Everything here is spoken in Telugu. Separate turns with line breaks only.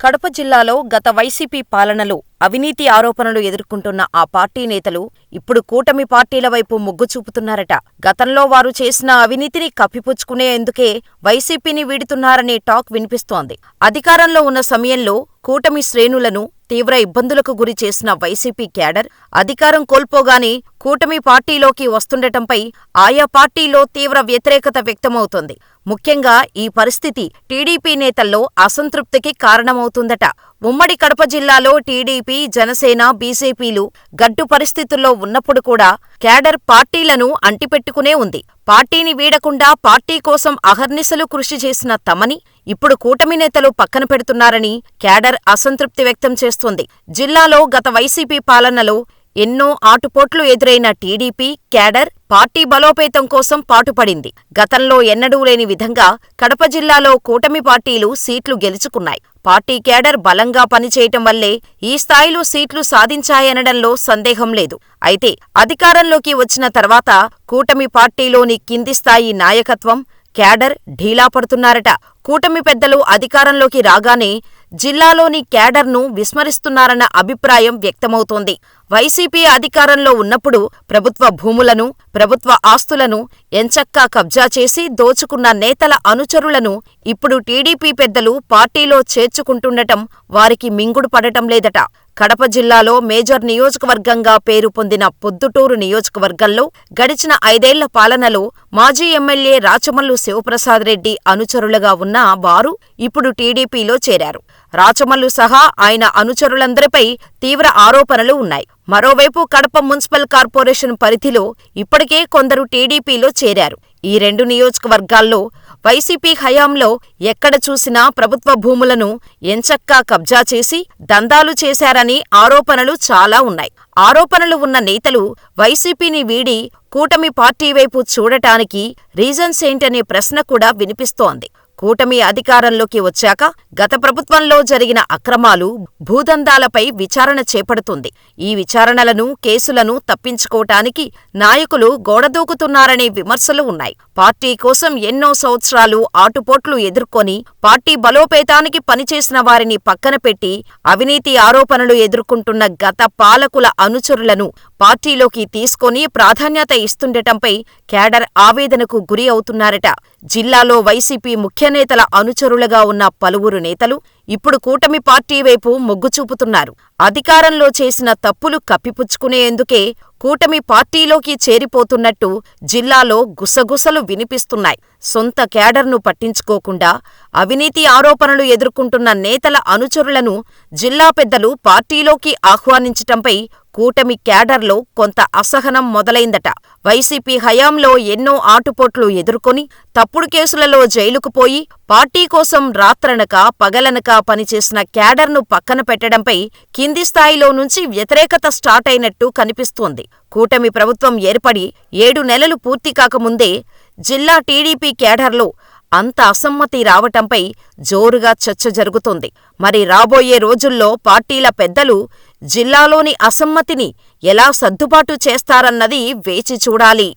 కడప జిల్లాలో గత వైసీపీ పాలనలో అవినీతి ఆరోపణలు ఎదుర్కొంటున్న ఆ పార్టీ నేతలు ఇప్పుడు కూటమి పార్టీల వైపు మొగ్గు చూపుతున్నారట. గతంలో వారు చేసిన అవినీతిని కప్పిపుచ్చుకునేందుకే వైసీపీని వీడుతున్నారనే టాక్ వినిపిస్తోంది. అధికారంలో ఉన్న సమయంలో కూటమి శ్రేణులను తీవ్ర ఇబ్బందులకు గురి చేసిన వైసీపీ క్యాడర్ అధికారం కోల్పోగానే కూటమి పార్టీలోకి వస్తుండటంపై ఆయా పార్టీలో తీవ్ర వ్యతిరేకత వ్యక్తమవుతోంది. ముఖ్యంగా ఈ పరిస్థితి టీడీపీ నేతల్లో అసంతృప్తికి కారణమవుతుందట. ఉమ్మడి కడప జిల్లాలో టీడీపీ జనసేన బీజేపీలు గడ్డు పరిస్థితుల్లో ఉన్నప్పుడు కూడా క్యాడర్ పార్టీలను అంటిపెట్టుకునే ఉంది. పార్టీని వీడకుండా పార్టీ కోసం అహర్నిశలు కృషి చేసిన తమని ఇప్పుడు కూటమి నేతలు పక్కన పెడుతున్నారని క్యాడర్ అసంతృప్తి వ్యక్తం చేస్తోంది. జిల్లాలో గత వైసీపీ పాలనలో ఎన్నో ఆటుపోట్లు ఎదురైన టీడీపీ క్యాడర్ పార్టీ బలోపేతం కోసం పాటుపడింది. గతంలో ఎన్నడూ లేని విధంగా కడప జిల్లాలో కూటమి పార్టీలు సీట్లు గెలుచుకున్నాయి. పార్టీ క్యాడర్ బలంగా పనిచేయటం వల్లే ఈ స్థాయిలో సీట్లు సాధించాయనడంలో సందేహం లేదు. అయితే అధికారంలోకి వచ్చిన తర్వాత కూటమి పార్టీలోని కింది స్థాయి నాయకత్వం క్యాడర్ ఢీలా పడుతున్నారట. కూటమి పెద్దలు అధికారంలోకి రాగానే జిల్లాలోని క్యాడర్ను విస్మరిస్తున్నారన్న అభిప్రాయం వ్యక్తమవుతోంది. వైసీపీ అధికారంలో ఉన్నప్పుడు ప్రభుత్వ భూములను ప్రభుత్వ ఆస్తులను ఎంచక్కా కబ్జా చేసి దోచుకున్న నేతల అనుచరులను ఇప్పుడు టీడీపీ పెద్దలు పార్టీలో చేర్చుకుంటుండటం వారికి మింగుడు పడటం లేదట. కడప జిల్లాలో మేజర్ నియోజకవర్గంగా పేరు పొందిన పొద్దుటూరు నియోజకవర్గంలో గడిచిన ఐదేళ్ళ పాలనలో మాజీ ఎమ్మెల్యే రాచమల్లు శివప్రసాద్ రెడ్డి అనుచరులుగా ఉన్న వారు ఇప్పుడు టీడీపీలో చేరారు. రాచమల్లు సహా ఆయన అనుచరులందరిపై తీవ్ర ఆరోపణలు ఉన్నాయి. మరోవైపు కడప మున్సిపల్ కార్పొరేషన్ పరిధిలో ఇప్పటికే కొందరు టీడీపీలో చేరారు. ఈ రెండు నియోజకవర్గాల్లో వైసీపీ హయాంలో ఎక్కడ చూసినా ప్రభుత్వ భూములను ఎంచక్కా కబ్జా చేసి దందాలు చేశారని ఆరోపణలు చాలా ఉన్నాయి. ఆరోపణలు ఉన్న నేతలు వైసీపీని వీడి కూటమి పార్టీ వైపు చూడటానికి రీజన్స్ ఏంటనే ప్రశ్న కూడా వినిపిస్తోంది. కూటమి అధికారంలోకి వచ్చాక గత ప్రభుత్వంలో జరిగిన అక్రమాలు భూదందాలపై విచారణ చేపడుతుంది. ఈ విచారణలను కేసులను తప్పించుకోటానికి నాయకులు గోడదూకుతున్నారనే విమర్శలు ఉన్నాయి. పార్టీ కోసం ఎన్నో సంవత్సరాలు ఆటుపోట్లు ఎదుర్కొని పార్టీ బలోపేతానికి పనిచేసిన వారిని పక్కన పెట్టి అవినీతి ఆరోపణలు ఎదుర్కొంటున్న గత పాలకుల అనుచరులను పార్టీలోకి తీసుకొని ప్రాధాన్యత ఇస్తుండటంపై క్యాడర్ ఆవేదనకు గురి అవుతున్నారట. జిల్లాలో వైసీపీ ముఖ్యనేతల అనుచరులుగా ఉన్న పలువురు నేతలు ఇప్పుడు కూటమి పార్టీ వైపు మొగ్గు చూపుతున్నారు. అధికారంలో చేసిన తప్పులు కప్పిపుచ్చుకునేందుకే కూటమి పార్టీలోకి చేరిపోతున్నట్టు జిల్లాలో గుసగుసలు వినిపిస్తున్నాయి. సొంత క్యాడర్ను పట్టించుకోకుండా అవినీతి ఆరోపణలు ఎదుర్కొంటున్న నేతల అనుచరులను జిల్లా పెద్దలు పార్టీలోకి ఆహ్వానించటంపై కూటమి క్యాడర్లో కొంత అసహనం మొదలైందట. వైసీపీ హయాంలో ఎన్నో ఆటుపోట్లు ఎదుర్కొని తప్పుడు కేసులలో జైలుకు పోయి పార్టీ కోసం రాత్రనక పగలనక పనిచేసిన క్యాడర్ను పక్కన పెట్టడంపై కింది స్థాయిలో నుంచి వ్యతిరేకత స్టార్ట్ అయినట్టు కనిపిస్తోంది. కూటమి ప్రభుత్వం ఏర్పడి ఏడు నెలలు పూర్తి కాకముందే జిల్లా టీడీపీ క్యాడర్లో అంత అసమ్మతి రావటంపై జోరుగా చర్చ జరుగుతోంది. మరి రాబోయే రోజుల్లో పార్టీల పెద్దలు జిల్లాలోని అసమ్మతిని ఎలా సర్దుబాటు చేస్తారన్నది వేచి చూడాలి.